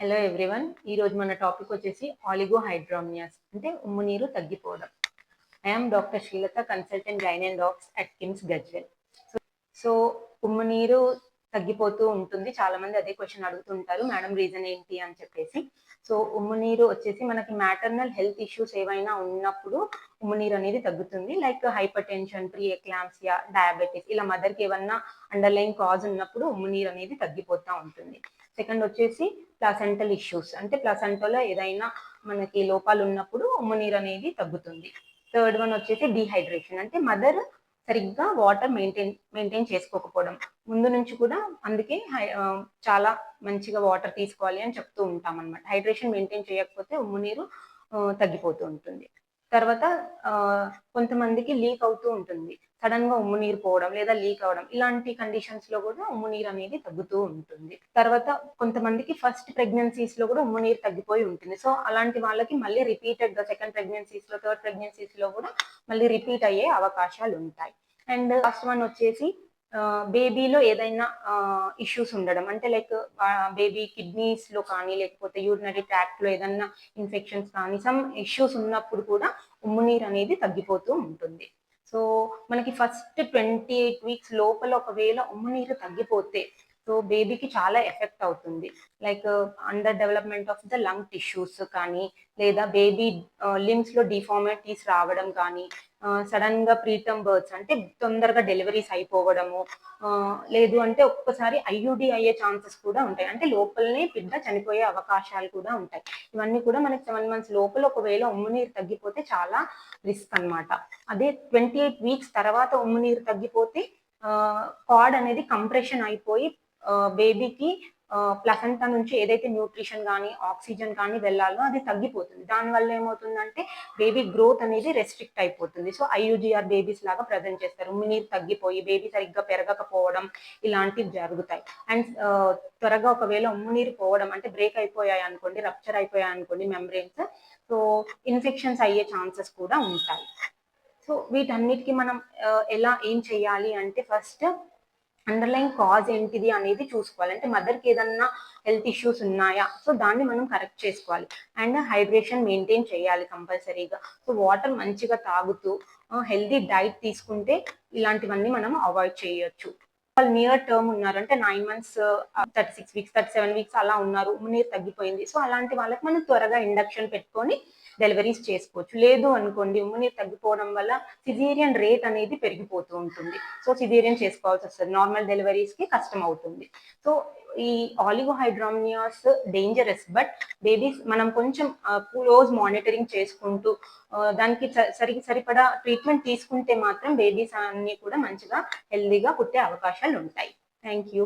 Hello everyone ఈ రోజు మన టాపిక్ వచ్చేసి ఆలిగో హైడ్రామియాస్ అంటే ఉమ్ము నీరు తగ్గిపోవడం. I'm doctor Srilatha consultant gyn and docs at KIMS Gajwel so ఉమ్ము నీరు తగ్గిపోతూ ఉంటుంది. చాలా మంది అదే క్వశ్చన్ అడుగుతుంటారు. మేడం రీజన్ ఏంటి అని చెప్పేసి. సో ఉమ్ము నీరు వచ్చేసి మనకి మ్యాటర్నల్ హెల్త్ ఇష్యూస్ ఏవైనా ఉన్నప్పుడు ఉమ్ము నీరు అనేది తగ్గుతుంది. Like hypertension pre eclampsia diabetes ఇలా మదర్కి ఏమన్నా అండర్లైన్ కాజ్ ఉన్నప్పుడు ఉమ్ము నీరు అనేది తగ్గిపోతూ ఉంటుంది. సెకండ్ వచ్చేసి ప్లాసెంటల్ ఇష్యూస్ అంటే ప్లాసెంటోలో ఏదైనా మనకి లోపాలు ఉన్నప్పుడు ఉమ్ము నీరు అనేది తగ్గుతుంది. థర్డ్ వన్ వచ్చేసి డిహైడ్రేషన్ అంటే మదర్ సరిగ్గా వాటర్ మెయింటైన్ మెయింటైన్ చేసుకోకపోవడం. ముందు నుంచి కూడా అందుకే చాలా మంచిగా వాటర్ తీసుకోవాలి అని చెప్తూ ఉంటాం అనమాట హైడ్రేషన్ మెయింటైన్ చేయకపోతే ఉమ్ము నీరు తగ్గిపోతూ ఉంటుంది. తర్వాత కొంతమందికి లీక్ అవుతూ ఉంటుంది. సడన్గా ఉమ్ము నీరు పోవడం లేదా లీక్ అవడం ఇలాంటి కండిషన్స్లో కూడా ఉమ్ము నీరు అనేది తగ్గుతూ ఉంటుంది. తర్వాత కొంతమందికి ఫస్ట్ ప్రెగ్నెన్సీస్లో కూడా ఉమ్ము నీరు తగ్గిపోయి ఉంటుంది. సో అలాంటి వాళ్ళకి మళ్ళీ రిపీటెడ్గా సెకండ్ ప్రెగ్నెన్సీస్లో థర్డ్ ప్రెగ్నెన్సీస్లో కూడా మళ్ళీ రిపీట్ అయ్యే అవకాశాలు ఉంటాయి. అండ్ లాస్ట్ వన్ వచ్చేసి బేబీలో ఏదైనా ఇష్యూస్ ఉండడం. అంటే లైక్ బేబీ కిడ్నీస్లో కానీ లేకపోతే యూరినరీ ట్రాక్ట్లో ఏదైనా ఇన్ఫెక్షన్స్ కానీ సమ్ ఇష్యూస్ ఉన్నప్పుడు కూడా ఉమ్ము నీరు అనేది తగ్గిపోతూ ఉంటుంది. సో మనకి ఫస్ట్ ట్వంటీ ఎయిట్ వీక్స్ లోపల ఒకవేళ ఉమ్ము నీరు తగ్గిపోతే సో బేబీకి చాలా ఎఫెక్ట్ అవుతుంది. Like under development of the lung tissues కానీ లేదా బేబీ లిమ్స్ uh, లో డిఫార్మిటీస్ రావడం కానీ uh, సడన్గా ప్రీటమ్ బర్త్స్ అంటే తొందరగా డెలివరీస్ అయిపోవడము uh, లేదు అంటే ఒక్కసారి ఐయుడి అయ్యే ఛాన్సెస్ కూడా ఉంటాయి. అంటే లోపలనే బిడ్డ చనిపోయే అవకాశాలు కూడా ఉంటాయి. ఇవన్నీ కూడా మనకి సెవెన్ మంత్స్ లోపల ఒకవేళ ఉమ్ము నీరు తగ్గిపోతే చాలా రిస్క్ అనమాట అదే ట్వంటీ ఎయిట్ వీక్స్ తర్వాత ఉమ్ము నీరు తగ్గిపోతే కార్డ్ అనేది కంప్రెషన్ అయిపోయి బేబీకి ప్లసంటా నుంచి ఏదైతే న్యూట్రిషన్ కానీ ఆక్సిజన్ కానీ వెళ్ళాలో అది తగ్గిపోతుంది. దానివల్ల ఏమవుతుందంటే బేబీ గ్రోత్ అనేది రెస్ట్రిక్ట్ అయిపోతుంది. సో ఐయుజిఆర్ బేబీస్ లాగా ప్రజెంట్ చేస్తారు. ఉమ్మినీరు తగ్గిపోయి బేబీ సరిగ్గా పెరగకపోవడం ఇలాంటివి జరుగుతాయి. అండ్ త్వరగా ఒకవేళ ఉమ్మునీరు పోవడం అంటే బ్రేక్ అయిపోయాయి అనుకోండి రప్చర్ అయిపోయాయి అనుకోండి మెమరీన్స్ సో ఇన్ఫెక్షన్స్ అయ్యే ఛాన్సెస్ కూడా ఉంటాయి. సో వీటన్నిటికీ మనం ఎలా ఏం చేయాలి అంటే ఫస్ట్ అండర్లైన్ కాజ్ ఏంటిది అనేది చూసుకోవాలి. అంటే మదర్కి ఏదన్నా హెల్త్ ఇష్యూస్ ఉన్నాయా? సో దాన్ని మనం కరెక్ట్ చేసుకోవాలి. అండ్ హైడ్రేషన్ మెయింటైన్ చేయాలి కంపల్సరీగా. సో వాటర్ మంచిగా తాగుతూ హెల్తీ డైట్ తీసుకుంటే ఇలాంటివన్నీ మనం అవాయిడ్ చేయొచ్చు. వాళ్ళు నియర్ టర్మ్ ఉన్నారు. అంటే nine months thirty six weeks thirty seven weeks అలా ఉన్నారు. నీరు తగ్గిపోయింది. సో అలాంటి వాళ్ళకి మనం త్వరగా ఇండక్షన్ పెట్టుకొని డెలివరీస్ చేసుకోవచ్చు. లేదు అనుకోండి ఉమ్మనీరు తగ్గిపోవడం వల్ల సిజేరియన్ రేట్ అనేది పెరిగిపోతూ ఉంటుంది. సో సిజేరియన్ చేసుకోవాల్సి వస్తుంది. నార్మల్ డెలివరీస్కి కష్టం అవుతుంది. సో ఈ ఆలిగోహైడ్రామియాస్ డేంజరస్ బట్ బేబీస్ మనం కొంచెం క్లోజ్ మానిటరింగ్ చేసుకుంటూ దానికి సరి సరిపడా ట్రీట్మెంట్ తీసుకుంటే మాత్రం బేబీస్ అన్ని కూడా మంచిగా హెల్దీగా పుట్టే అవకాశాలు ఉంటాయి థ్యాంక్ యూ